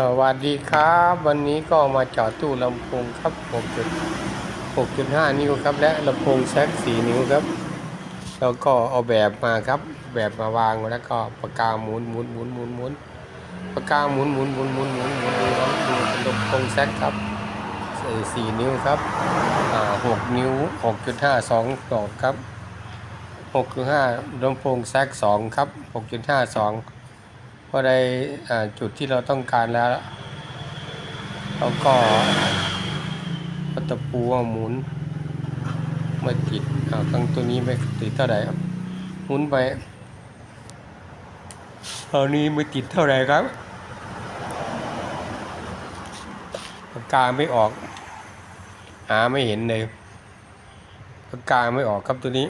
สวัสดีครับ วันนี้ก็มาจอดตู้ลำโพงครับ 6.6.5 นิ้วครับ และลำโพงแซก4นิ้วครับ แล้วก็เอาแบบมาครับ แบบมาวางแล้วก็ปากกาหมุนหมุนหมุนหมุนหมุนปากกาหมุนหมุนหมุนหมุนหมุนหมุนหมุนแล้วดูลำโพงแซกครับสี่นิ้วครับอ่าหกนิ้ว 6.5 2ดอกครับ6.5ลำโพงแซก2ครับ 6.5 2 อได้จุดที่เราต้องการแล้วเราก็เอาตะปูหมุนไม่ติดตั้งตัวนี้ไม่ติดเท่าไหร่ครับหมุนไปตอนนี้ไม่ติดเท่าไหร่ครับปากกาไม่ออกหาไม่เห็นเลยปากกาไม่ออกครับตัวนี้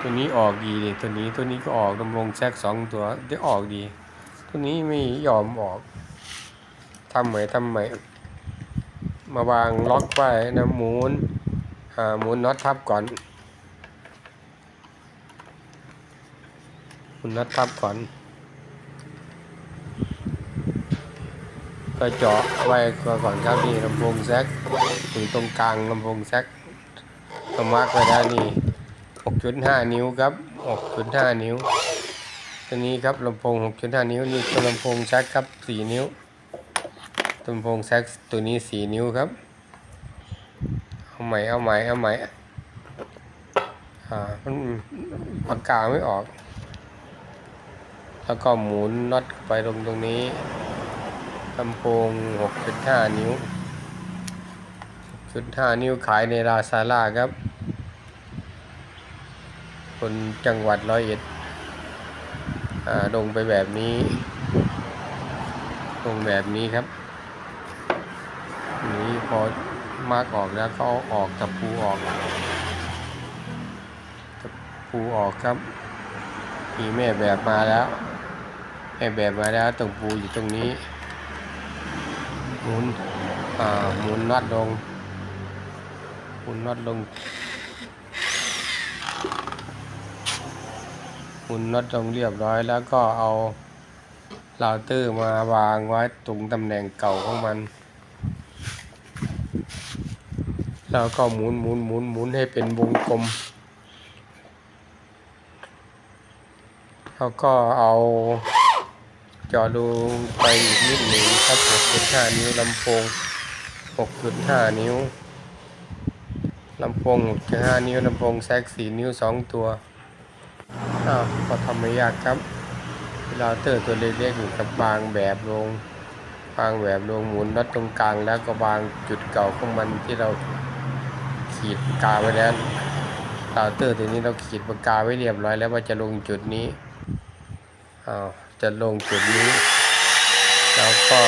ตัวนี้ออกดีเลยตัวนี้ตัวนี้ก็ออกดำรงแซกสองตัวได้ออกดี ตัวนี้ไม่ยอมออกทำไหม่ทำไหม่มาวางล็อกไว้นะหมุนหาหมุนน็อตทับก่อนหมุนน็อตทับก่อนก็เจาะไว้ก่อนครับนี่ลำโพงแซกถึงตรงกลางลำโพงแซกก็มาร์กไว้ได้นี่ 6.5 นิ้วครับ 6.5 นิ้ว ตัวนี้ครับลำโพง 6.5 นิ้ว นี่ตัวลำโพงแซกครับ 4 นิ้วตัวลำโพงแซกตัวนี้ 4 นิ้วครับ เอาใหม่ เอาใหม่ เอาใหม่ อ่า มันปากกาไม่ออก แล้วก็หมุนน็อตไปตรงตรงนี้ลำโพง 6.5 นิ้ว 6.5 นิ้วขายในลาซาร่าครับ คนจังหวัดร้อยเอ็ดลงไปแบบนี้ ลงแบบนี้ครับ นี้พอมากออกแล้วก็เอาออกตะปูออกตะปูออกครับมีแม่แบบมาแล้วแม่แบบมาแล้วตรงปูอยู่ตรงนี้หมุนอ่าหมุนน็อตลงหมุนน็อตลง มุนน็อตตรงเรียบร้อยแล้วก็เอาเราเตอร์มาวางไว้ตรงตำแหน่งเก่าของมัน แล้วก็หมุนหมุนหมุนหมุนให้เป็นวงกลม แล้วก็เอาจอดูไปอีกนิดหนึ่งครับ6.5 นิ้วลำโพง 6.5 นิ้วลำโพง6.5 นิ้วลำโพงแซก4 นิ้ว 2 ตัว อ้าวก็ทำไม่ยากครับเราเตอร์ตัวเล็กๆอยู่กับบางแบบลงบางแบบลงหมุนน็อตตรงกลางแล้วก็บางจุดเก่าของมันที่เราขีดกาไว้แล้วเราเตอร์ตัวนี้เราขีดปากกาไว้เรียบร้อยแล้วว่าจะลงจุดนี้อ้าวจะลงจุดนี้ แล้วก็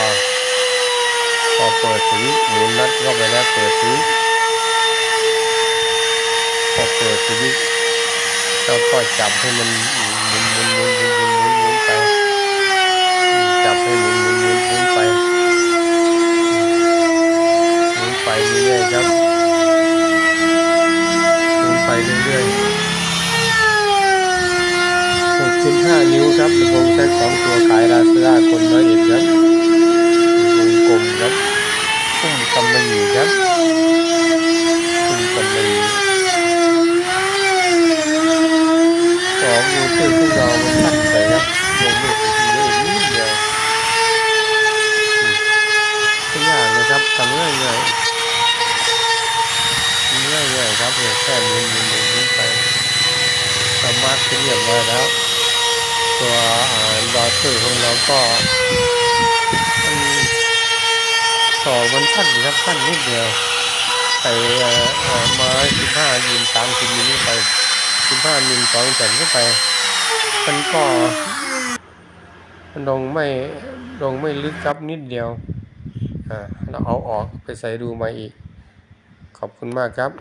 พอเปิดสวิตหมุนน็อตเข้าไปแล้วเปิดสวิตพอเปิดสวิต เราก็จับให้มันหมุนหมุนหมุนหมุนหมุนหมุนไป จับให้หมุนหมุนหมุนหมุนไปหมุนไปเรื่อยๆครับหมุนไปเรื่อยๆหกทิ้ดห้านิ้วครับลำโพงแท่สองตัวขายราซาาคนละเอ็ดครับวงกลมครับพุ่มกำมะอยู่ครับ ไม่ยากนะครับทำง่ายง่ายง่ายง่ายครับเนี่ยแค่หมุนหมุนหมุนหมุนไปสามารถเรียบร้อยแล้ว ตัวอ่าดอถือของเราก็มันต่อมันสั้นครับสั้นนิดเดียวใส่ม้สิบห้ายินสามสิบมิลไปสิบห้ามิลสองแผ่นเข้าไป มันก็ลงไม่ลงไม่ลึกครับนิดเดียว เราเอาออกไปใส่ดูมาอีก ขอบคุณมากครับ